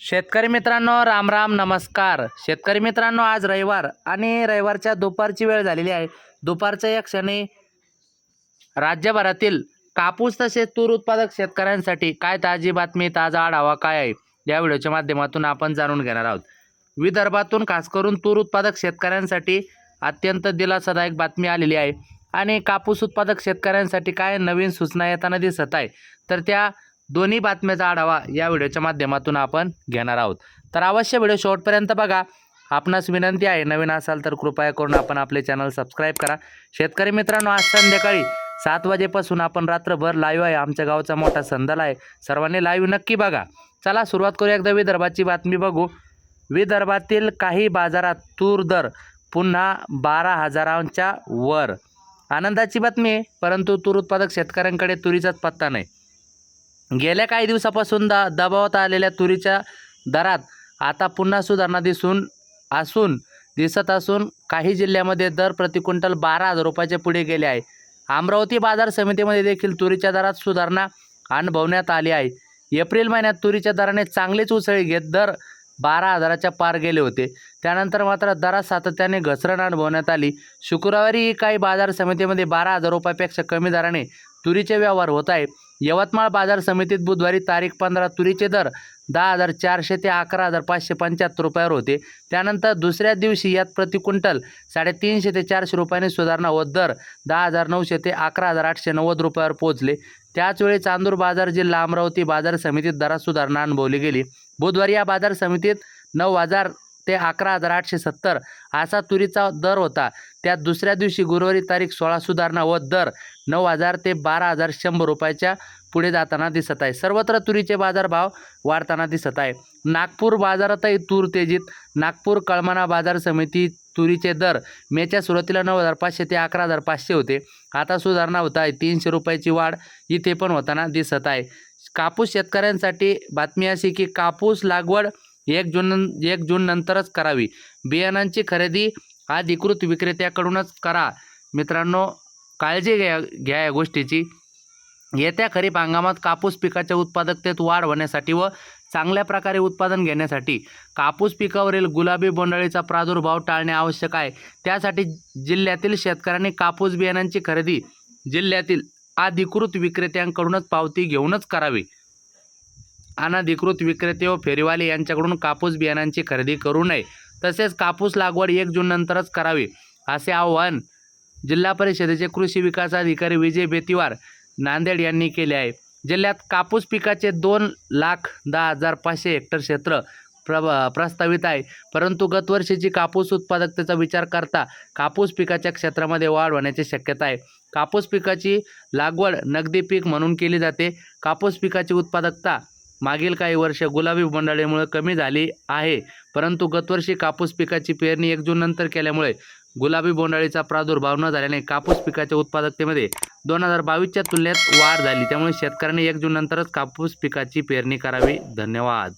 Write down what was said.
शेतकरी मित्रांनो राम राम नमस्कार. शेतकरी मित्रांनो आज रविवार आणि रविवारच्या दुपारची वेळ झालेली आहे. दुपारच्या या क्षणी राज्यभरातील कापूस तसेच तूर उत्पादक शेतकऱ्यांसाठी काय ताजी बातमी ताजा आढावा काय आहे? या व्हिडिओच्या माध्यमातून आपण जाणून घेणार आहोत. विदर्भातून खास करून तूर उत्पादक शेतकऱ्यांसाठी अत्यंत दिलासादायक बातमी आलेली आहे. आणि कापूस उत्पादक शेतकऱ्यांसाठी काय नवीन सूचना येताना दिसत आहे? तर त्या दोन्ही बातम्याचा आढावा या व्हिडिओच्या माध्यमातून आपण घेणार आहोत. तर अवश्य व्हिडिओ शेवटपर्यंत बघा. आपणास विनंती आहे नवीन असाल तर कृपया करून आपण आपले चॅनल सबस्क्राईब करा. शेतकरी मित्रांनो आज संध्याकाळी सात वाजेपासून आपण रात्रभर लाईव्ह आहे. आमच्या गावचा मोठा संदल आहे. सर्वांनी लाईव्ह नक्की बघा. चला सुरुवात करूया एकदा विदर्भाची बातमी बघू. विदर्भातील काही बाजारात तूर दर पुन्हा बारा हजारांच्या वर. आनंदाची बातमी आहे परंतु तूर उत्पादक शेतकऱ्यांकडे तुरीचाच पत्ता नाही. गेल्या काही दिवसापासून द दबावात आलेल्या तुरीच्या दरात आता पुन्हा सुधारणा दिसून असून दिसत असून काही जिल्ह्यामध्ये दर प्रति क्विंटल बारा हजार रुपयाच्या पुढे गेले आहे. अमरावती बाजार समितीमध्ये देखील तुरीच्या दरात सुधारणा अनुभवण्यात आली आहे. एप्रिल महिन्यात तुरीच्या दराने चांगलीच उसळी घेत दर बारा हजाराच्या पार गेले होते. त्यानंतर मात्र दरात सातत्याने घसरण अनुभवण्यात आली. शुक्रवारी काही बाजार समितीमध्ये बारा हजार रुपयापेक्षा कमी दराने तुरीचे व्यवहार होत आहे. यवतमाळ बाजार समितीत बुधवारी तारीख पंधरा तुरीचे दर दहा हजार चारशे ते अकरा हजार पाचशे पंच्याहत्तर रुपयावर होते. त्यानंतर दुसऱ्या दिवशी यात प्रति क्विंटल साडेतीनशे ते चारशे रुपयांनी सुधारणा होत दर दहा हजार नऊशे ते अकरा हजार आठशे नव्वद रुपयावर पोहोचले. त्याचवेळी चांदूर बाजार जिल्हा अमरावती बाजार समितीत दरात सुधारणा अनुभवली गेली. बुधवारी या बाजार समितीत नऊ हजार ते अकरा हजार आठशे सत्तर असा तुरीचा दर होता. त्यात दुसऱ्या दिवशी गुरुवारी तारीख सोळा सुधारणा व दर नऊ हजार ते बारा हजार शंभर रुपयाच्या पुढे जाताना दिसत आहे. सर्वत्र तुरीचे बाजारभाव वाढताना दिसत आहे. नागपूर बाजारातही तूर तेजीत. नागपूर कळमाना बाजार समिती तुरीचे दर मेच्या सुरुवातीला नऊ हजार पाचशे ते अकरा हजार पाचशे होते. आता सुधारणा होत आहे. तीनशे रुपयाची वाढ इथे पण होताना दिसत आहे. कापूस शेतकऱ्यांसाठी बातमी अशी की कापूस लागवड एक जून एक जून नंतरच करावी. बियाणांची खरेदी अधिकृत विक्रेत्याकडूनच करा. मित्रांनो काळजी घ्या घ्या या गोष्टीची. येत्या खरीप हंगामात कापूस पिकाच्या उत्पादकतेत वाढ होण्यासाठी व चांगल्या प्रकारे उत्पादन घेण्यासाठी कापूस पिकावरील गुलाबी बोंडअळीचा प्रादुर्भाव टाळणे आवश्यक आहे. त्यासाठी जिल्ह्यातील शेतकऱ्यांनी कापूस बियाणांची खरेदी जिल्ह्यातील अधिकृत विक्रेत्यांकडूनच पावती घेऊनच करावी. अनधिकृत विक्रेते व फेरीवाले यांच्याकडून कापूस बियाणांची खरेदी करू नये तसेच कापूस लागवड एक जून नंतरच करावी असे आवाहन जिल्हा परिषदेचे कृषी विकास अधिकारी विजय बेतिवार नांदेड यांनी केले आहे. जिल्ह्यात कापूस पिकाचे दोन लाख दहा हजार पाचशे हेक्टर क्षेत्र प्र प्रस्तावित आहे. परंतु गतवर्षीची कापूस उत्पादकतेचा विचार करता कापूस पिकाच्या क्षेत्रामध्ये वाढ होण्याची शक्यता आहे. कापूस पिकाची लागवड नगदी पीक म्हणून केली जाते. कापूस पिकाची उत्पादकता मागील काही वर्ष गुलाबी बोंडाळीमुळे कमी झाली आहे. परंतु गतवर्षी कापूस पिकाची पेरणी एक जून नंतर केल्यामुळे गुलाबी बोंडाळीचा प्रादुर्भाव न झाल्याने कापूस पिकाच्या उत्पादकतेमध्ये दोन हजार बावीसच्या तुलनेत वाढ झाली. त्यामुळे शेतकऱ्यांनी एक जून नंतरच कापूस पिकाची पेरणी करावी. धन्यवाद.